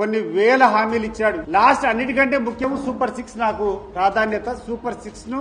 కొన్ని వేల హామీలు ఇచ్చాడు. లాస్ట్ అన్నిటికంటే ముఖ్యం సూపర్ సిక్స్ నాకు ప్రాధాన్యత. సూపర్ సిక్స్ను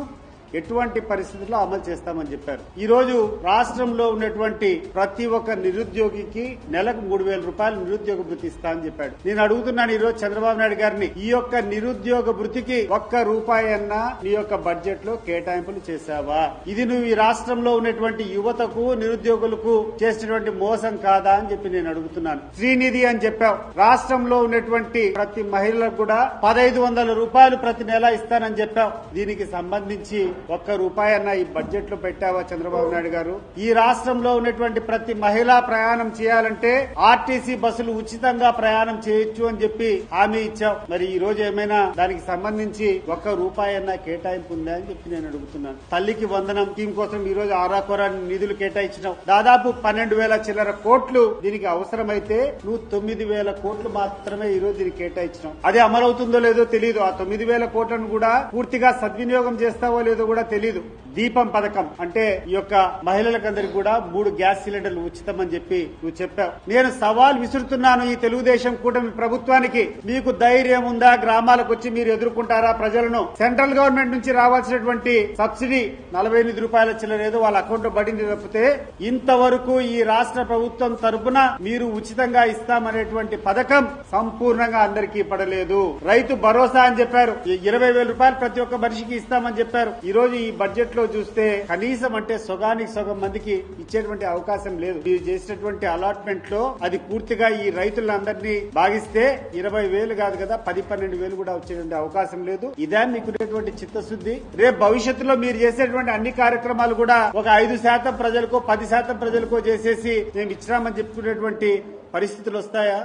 ఎటువంటి పరిస్థితుల్లో అమలు చేస్తామని చెప్పారు. ఈ రోజు రాష్ట్రంలో ఉన్నటువంటి ప్రతి ఒక్క నిరుద్యోగికి నెలకు మూడు వేల రూపాయలు నిరుద్యోగ భృతి ఇస్తా అని చెప్పాడు. నేను అడుగుతున్నాను ఈ రోజు చంద్రబాబు నాయుడు గారిని ఈ యొక్క నిరుద్యోగ భృతికి ఒక్క రూపాయి అన్నా నీ యొక్క బడ్జెట్లో కేటాయింపులు చేశావా? ఇది నువ్వు ఈ రాష్ట్రంలో ఉన్నటువంటి యువతకు నిరుద్యోగులకు చేసినటువంటి మోసం కాదా అని చెప్పి నేను అడుగుతున్నాను. శ్రీనిధి అని చెప్పావు. రాష్ట్రంలో ఉన్నటువంటి ప్రతి మహిళలకు కూడా పదహైదు వందల రూపాయలు ప్రతి నెల ఇస్తానని చెప్పావు. దీనికి సంబంధించి ఒక్క రూపాయి అన్న ఈ బడ్జెట్లో పెట్టావా చంద్రబాబు నాయుడు గారు? ఈ రాష్ట్రంలో ఉన్నటువంటి ప్రతి మహిళ ప్రయాణం చేయాలంటే ఆర్టీసీ బస్సులు ఉచితంగా ప్రయాణం చేయొచ్చు అని చెప్పి హామీ ఇచ్చాం. మరి ఈ రోజు ఏమైనా దానికి సంబంధించి ఒక్క రూపాయి అన్న కేటాయింపు ఉందా అని చెప్పి నేను అడుగుతున్నాను. తల్లికి వందనం స్కీమ్ కోసం ఈ రోజు ఆరాకొర నిధులు కేటాయించినాం దాదాపు పన్నెండు వేల చిల్లర కోట్లు దీనికి అవసరమైతే నువ్వు తొమ్మిది వేల కోట్లు మాత్రమే ఈ రోజు దీనికి కేటాయించినావు. అది అమలవుతుందో లేదో తెలియదు ఆ తొమ్మిది వేల కోట్లను కూడా పూర్తిగా సద్వినియోగం చేస్తావో లేదో కూడా తెలియదు దీపం పథకం. అంటే ఈ యొక్క మహిళలకందరికి కూడా మూడు గ్యాస్ సిలిండర్లు ఉచితం అని చెప్పి నువ్వు చెప్పావు. నేను సవాల్ విసురుతున్నాను ఈ తెలుగుదేశం కూటమి ప్రభుత్వానికి. మీకు ధైర్యం ఉందా? గ్రామాలకు వచ్చి మీరు ఎదుర్కొంటారా ప్రజలను? సెంట్రల్ గవర్నమెంట్ నుంచి రావాల్సినటువంటి సబ్సిడీ నలభై ఎనిమిది రూపాయల చిల్లర వాళ్ళ అకౌంట్లో పడింది తప్పితే ఇంతవరకు ఈ రాష్ట్ర ప్రభుత్వం తరపున మీరు ఉచితంగా ఇస్తామనేటువంటి పథకం సంపూర్ణంగా అందరికీ పడలేదు. రైతు భరోసా అని చెప్పారు. ఇరవై వేల రూపాయలు ప్రతి ఒక్క మనిషికి ఇస్తామని చెప్పారు. ఈ ఈరోజు ఈ బడ్జెట్లో చూస్తే కనీసం అంటే సొగానికి సొగం మందికి ఇచ్చేటువంటి అవకాశం లేదు. మీరు చేసినటువంటి అలాట్మెంట్లో అది పూర్తిగా ఈ రైతులందరినీ భాగిస్తే ఇరవై వేలు కాదు కదా పది పన్నెండు వేలు కూడా వచ్చేటువంటి అవకాశం లేదు. ఇదే మీకునేటువంటి చిత్తశుద్ధి. రేపు భవిష్యత్తులో మీరు చేసేటువంటి అన్ని కార్యక్రమాలు కూడా ఒక ఐదు శాతం ప్రజలకు పది శాతం ప్రజలకు చేసేసి మేము ఇచ్చినామని చెప్పుకునేటువంటి పరిస్థితులు వస్తాయా?